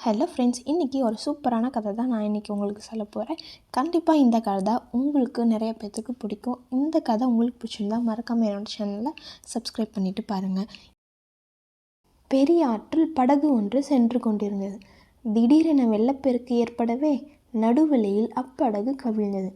Hello friends இன்றைக்கி ஒரு சூப்பரான கதை தான் நான் இன்றைக்கி உங்களுக்கு சொல்ல போகிறேன் கண்டிப்பாக இந்த கதை உங்களுக்கு நிறைய பேர்த்துக்கு பிடிக்கும். இந்த கதை உங்களுக்கு பிடிச்சிருந்தா மறக்காமல் என்னோடய சேனலை சப்ஸ்கிரைப் பண்ணிவிட்டு பாருங்கள் பெரிய ஆற்றில் படகு ஒன்று சென்று கொண்டிருந்தது. திடீரென வெள்ளப்பெருக்கு ஏற்படவே நடுவெளியில் அப்படகு கவிழ்ந்தது.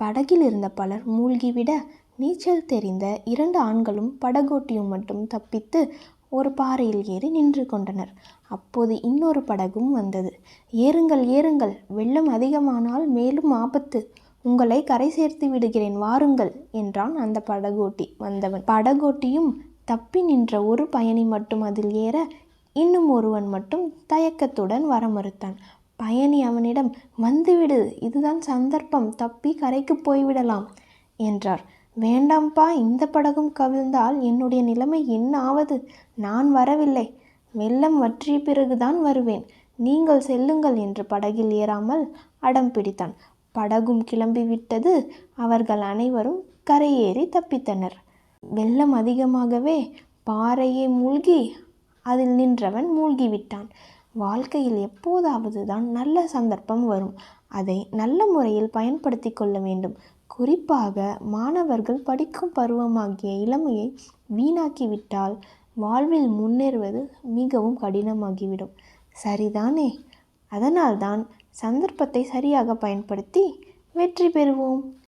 படகில் இருந்த பலர் மூழ்கிவிட நீச்சல் தெரிந்த இரண்டு ஆண்களும் படகோட்டியும் மட்டும் தப்பித்து ஒரு பாறையில் ஏறி நின்று கொண்டனர். அப்போது இன்னொரு படகும் வந்தது. ஏறுங்கள் ஏறுங்கள் வெள்ளம் அதிகமானால் மேலும் ஆபத்து. உங்களை கரை சேர்த்து விடுகிறேன் வாருங்கள் என்றான் அந்த படகோட்டி வந்தவன். படகோட்டியும் தப்பி நின்ற ஒரு பயணி மட்டும் அதில் ஏற இன்னும் ஒருவன் மட்டும் தயக்கத்துடன் வர மறுத்தான் பயணி அவனிடம் வந்துவிடு இதுதான் சந்தர்ப்பம் தப்பி கரைக்கு போய்விடலாம் என்றார். வேண்டாம்ப்பா இந்த படகும் கவிழ்ந்தால் என்னுடைய நிலைமை என்ன ஆவது? நான் வரவில்லை. வெள்ளம் வற்றிய பிறகுதான் வருவேன். நீங்கள் செல்லுங்கள் என்று படகில் ஏறாமல் அடம் பிடித்தான். படகும் கிளம்பிவிட்டது அவர்கள் அனைவரும் கரையேறி தப்பித்தனர். வெள்ளம் அதிகமாகவே பாறையை மூழ்கி அதில் நின்றவன் மூழ்கிவிட்டான். வாழ்க்கையில் எப்போதாவது தான் நல்ல சந்தர்ப்பம் வரும். அதை நல்ல முறையில் பயன்படுத்தி கொள்ள வேண்டும். குறிப்பாக மாணவர்கள் படிக்கும் பருவமாகிய இளமையை வீணாக்கிவிட்டால் வாழ்வில் முன்னேறுவது மிகவும் கடினமாகிவிடும். சரிதானே? அதனால்தான் சந்தர்ப்பத்தை சரியாக பயன்படுத்தி வெற்றி பெறுவோம்.